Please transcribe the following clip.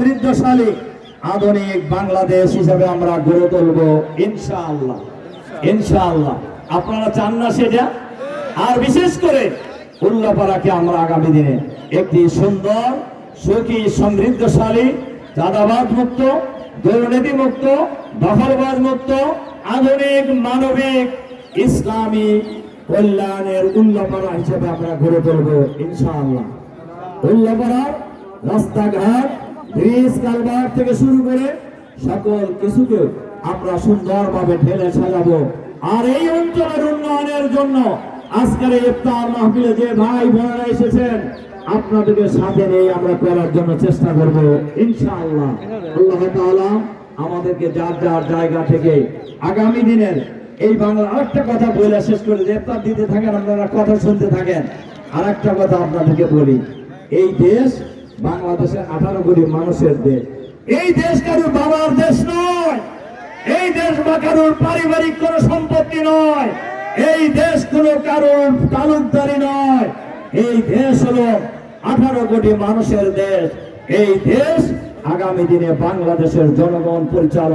সমৃদ্ধশালী আধুনিক বাংলাদেশ হিসেবে আমরা গড়ে তুলব, ইনশাআল্লাহ। ইনশাআল্লাহ। আপনারা চান না সেটা? আর বিশেষ করে উল্লাপাড়াকে আমরা আগামী দিনে একটি সুন্দর, সুখী, সমৃদ্ধশালী, চাঁদাবাদ মুক্ত, দুর্নীতি মুক্ত, দখলবাদ মুক্ত, আধুনিক, মানবিক, ইসলামী কল্যাণের উল্লাপাড়া হিসেবে আমরা গড়ে তুলব, ইনশাআল্লাহ। উল্লাপাড়ার রাস্তাঘাট ব্রিজ কালভার্ট থেকে শুরু করে সকল কিছুকে আমরা সুন্দরভাবে ঢেলে সাজাবো। আর এই অঞ্চলের উন্নয়নের জন্য আজকের ইফতার মাহফিলে যে ভাই বোনেরা এসেছেন, আপনাদেরকে সাথে নিয়ে আমরা করার জন্য চেষ্টা করব, ইনশাআল্লাহ। আল্লাহ তাআলা আমাদেরকে যার যার জায়গা থেকে আগামী দিনের এই বাংলা আরেকটা কথা বলে শেষ করে যে ইফতার দিতে থাকেন, আপনারা কথা শুনতে থাকেন। আরেকটা কথা আপনাদেরকে বলি, এই দেশ বাংলাদেশের আঠারো কোটি মানুষের দেশ। এই দেশ কারও বাবার দেশ নয়, এই দেশ বা কারোর পারিবারিক কোন সম্পত্তি নয়, এই দেশ কোন কারোর তালুকদারি নয়। এই দেশ হলো আঠারো কোটি মানুষের দেশ। এই দেশ আগামী দিনে বাংলাদেশের জনগণ পরিচালনা